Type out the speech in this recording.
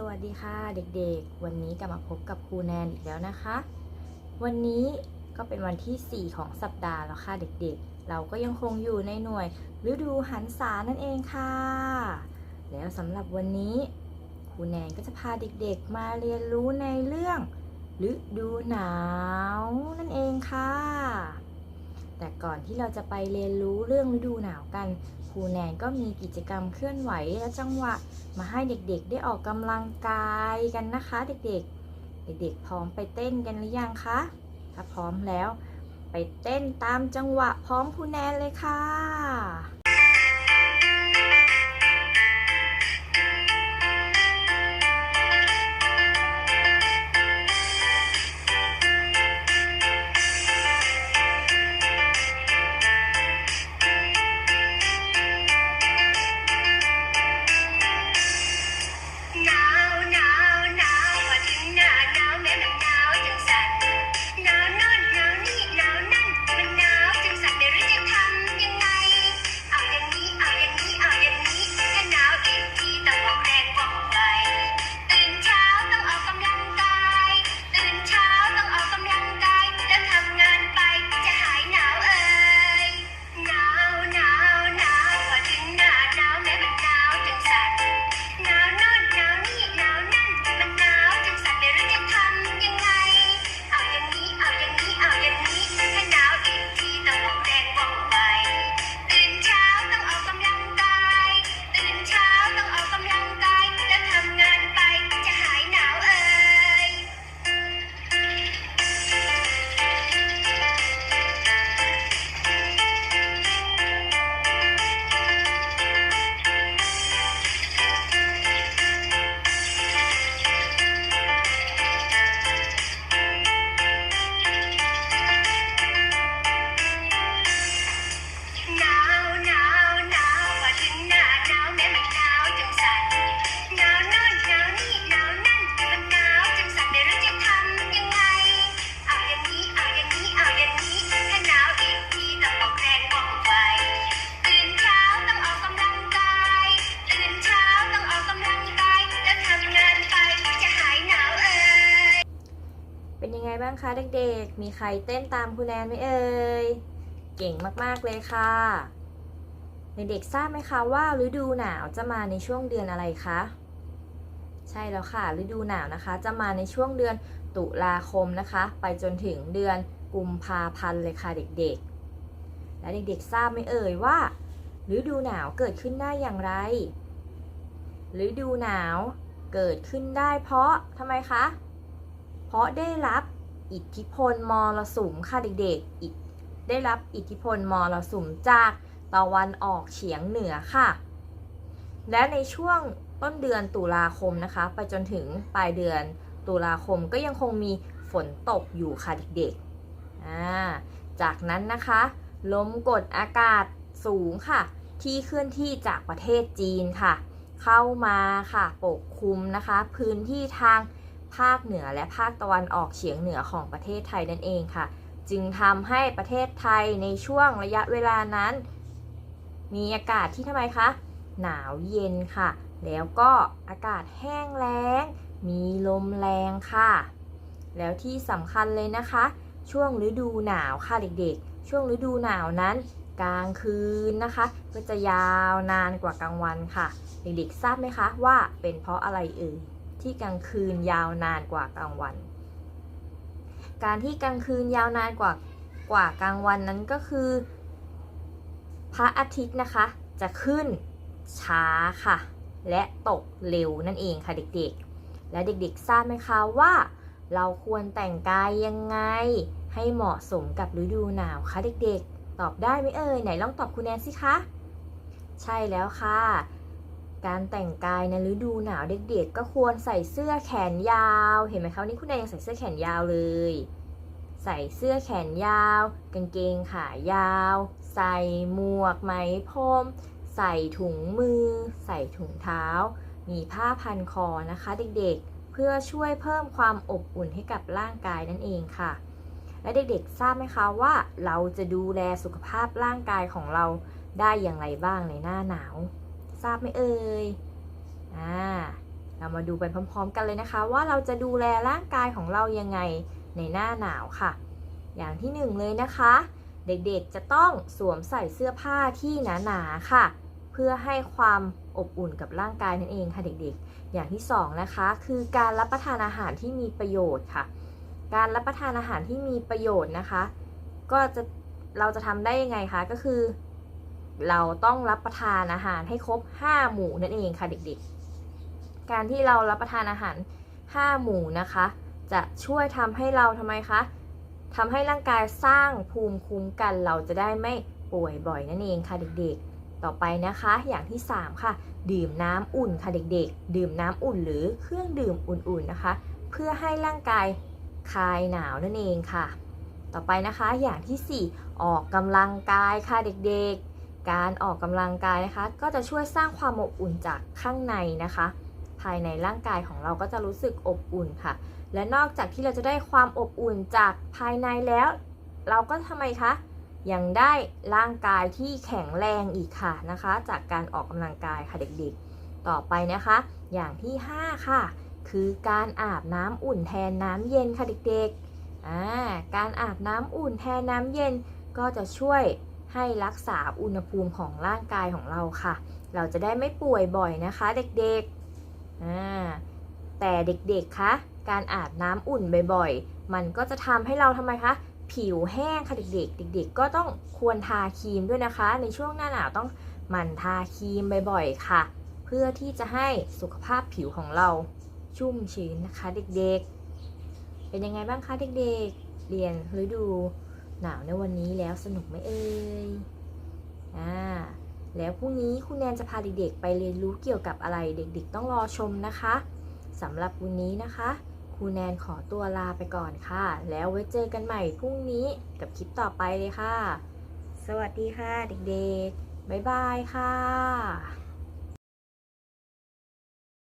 สวัสดีค่ะเด็กๆ วันนี้กลับมาพบกับครูแนนอีกแล้วนะคะ วันนี้ก็เป็นวันที่ 4 ของสัปดาห์แล้วค่ะเด็กๆ เราก็ยังคงอยู่ในหน่วยฤดูหันษานั่นเองค่ะ แล้วสำหรับวันนี้ครูแนนก็จะพาเด็กๆมาเรียนรู้ในเรื่องฤดูหนาวนั่นเองค่ะ แต่ก่อนที่เราจะไปเรียนรู้เรื่องฤดูหนาวกัน ครูแนนก็มีกิจกรรมเคลื่อนไหวและจังหวะ มาให้เด็กๆ ได้ออกกำลังกายกันนะคะ เด็กๆ เด็กๆ พร้อมไปเต้นกันหรือยังคะ ถ้าพร้อมแล้ว ไปเต้นตามจังหวะพร้อมครูแนนเลยค่ะ บ้างคะเด็กๆ มีใครเต้นตามครูแนนไหมเอ่ย เก่งมากๆเลยค่ะเด็กๆทราบไหมคะว่าฤดูหนาวจะมาในช่วงเดือนอะไรคะ ใช่แล้วค่ะ ฤดูหนาวนะคะ จะมาในช่วงเดือนตุลาคมนะคะ ไปจนถึงเดือนกุมภาพันธ์เลยค่ะเด็กๆ และเด็กๆทราบไหมเอ่ยว่าฤดูหนาวเกิดขึ้นได้อย่างไรฤดูหนาวเกิดขึ้นได้เพราะทำไมคะ เพราะได้รับ อิทธิพลมรสุมค่ะเด็กๆ ได้รับอิทธิพลมรสุมจากตะวันออกเฉียงเหนือค่ะ และในช่วงต้นเดือนตุลาคมนะคะ ไปจนถึงปลายเดือนตุลาคมก็ยังคงมีฝนตกอยู่ค่ะเด็กๆ จากนั้นนะคะลมกดอากาศสูงค่ะ ที่เคลื่อนที่จากประเทศจีนค่ะ เข้ามาค่ะปกคลุมนะคะ พื้นที่ทาง ภาคเหนือและภาคตะวันออกเฉียงเหนือของประเทศไทยนั่นเองค่ะ จึงทำให้ประเทศไทยในช่วงระยะเวลานั้น มีอากาศที่ทำไมคะ หนาวเย็นค่ะ แล้วก็อากาศแห้งแล้ง มีลมแรงค่ะ แล้วที่สำคัญเลยนะคะ ช่วงฤดูหนาวค่ะเด็กๆ ช่วงฤดูหนาวนั้นกลางคืนนะคะ ก็จะยาวนานกว่ากลางวันค่ะ เด็กๆทราบไหมคะว่าเป็นเพราะอะไรเอ่ย ที่กลางคืนยาวนานกว่ากลางวัน การที่กลางคืนยาวนานกว่ากว่ากลางวันนั้นก็คือ พระอาทิตย์นะคะ จะขึ้นช้าค่ะ และตกเร็วนั่นเองค่ะเด็กๆ และเด็กๆทราบไหมคะว่า เราควรแต่งกายยังไง ให้เหมาะสมกับฤดูหนาวคะเด็กๆ ตอบได้ไหมเอ่ยไหนลองตอบคุณแนนสิคะ ใช่แล้วค่ะ การแต่งกายในฤดูหนาวเด็กๆ ก็ควรใส่เสื้อแขนยาว เห็นไหมคะวันนี้คุณแดงยังใส่เสื้อแขนยาวเลย ใส่เสื้อแขนยาว กางเกงขายาว ใส่หมวกไหมพรมใส่ถุงมือ ใส่ถุงเท้า มีผ้าพันคอนะคะเด็กๆ เพื่อช่วยเพิ่มความอบอุ่นให้กับร่างกายนั่นเองค่ะ และเด็กๆ ทราบไหมคะว่าเราจะดูแลสุขภาพร่างกายของเราได้อย่างไรบ้างในหน้าหนาว ทราบไหมเอ่ยอ่าเรามาดูไปพร้อม ๆ กันเลยนะคะ ว่าเราจะดูแลร่างกายของเรายังไงในหน้าหนาวค่ะ อย่างที่หนึ่งเลยนะคะ เด็กๆจะต้องสวมใส่เสื้อผ้าที่หนาๆค่ะ เพื่อให้ความอบอุ่นกับร่างกายนั่นเองค่ะเด็กๆ อย่างที่สองนะคะคือการรับประทานอาหารที่มีประโยชน์ค่ะ การรับประทานอาหารที่มีประโยชน์นะคะ ก็จะเราจะทำได้ยังไงคะก็คือ เราต้องรับประทานอาหารให้ครบ 5 หมู่นั่นเองค่ะเด็กๆ การที่เรารับประทานอาหาร 5 หมู่นะคะ จะช่วยทำให้เราทำไมคะทำให้ร่างกายสร้างภูมิคุ้มกันเราจะได้ไม่ป่วยบ่อยนั่นเองค่ะเด็กๆ ต่อไปนะคะอย่างที่ 3 ค่ะ ดื่มน้ำอุ่นค่ะเด็กๆ ดื่มน้ำอุ่นหรือเครื่องดื่มอุ่นๆนะคะ เพื่อให้ร่างกายคลายหนาวนั่นเองค่ะ ต่อไปนะคะอย่างทีสี่4 ออกกำลังกายค่ะเด็กๆ การออกกำลังกายนะคะ ก็จะช่วยสร้างความอบอุ่นจากข้างในนะคะ ภายในร่างกายของเราก็จะรู้สึกอบอุ่นค่ะ และนอกจากที่เราจะได้ความอบอุ่นจากภายในแล้ว เราก็ทำไมคะยังได้ร่างกายที่แข็งแรงอีกค่ะนะคะ จากการออกกำลังกายค่ะเด็กๆ ต่อไปนะคะ อย่างที่ 5 ค่ะ คือการอาบน้ำอุ่นแทนน้ำเย็นค่ะเด็กๆการอาบน้ำอุ่นแทนน้ำเย็นก็จะช่วย ให้รักษาอุณหภูมิของร่างกายของเราค่ะ เราจะได้ไม่ป่วยบ่อยนะคะเด็กๆ แต่เด็กๆ คะ การอาบน้ำอุ่นบ่อยๆ มันก็จะทำให้เราทำไมคะ ผิวแห้งค่ะเด็กๆ เด็กๆ ก็ต้องควรทาครีมด้วยนะคะ ในช่วงหน้าหนาวต้องหมั่นทาครีมบ่อยๆ ค่ะ เพื่อที่จะให้สุขภาพผิวของเราชุ่มชื้นนะคะเด็กๆ เป็นยังไงบ้างคะเด็กๆ เรียนฤดู หนาวในวันนี้แล้วสนุกไหมเอ่ยอ่าแล้วพรุ่งนี้คุณแนนจะพาเด็กๆไปเรียนรู้เกี่ยวกับอะไรเด็กๆ ต้องรอชมนะคะสำหรับวันนี้นะคะครูแนนขอตัวลาไปก่อนค่ะ แล้วไว้เจอกันใหม่พรุ่งนี้กับคลิปต่อไปเลยค่ะ สวัสดีค่ะเด็กๆ บ๊ายบายค่ะ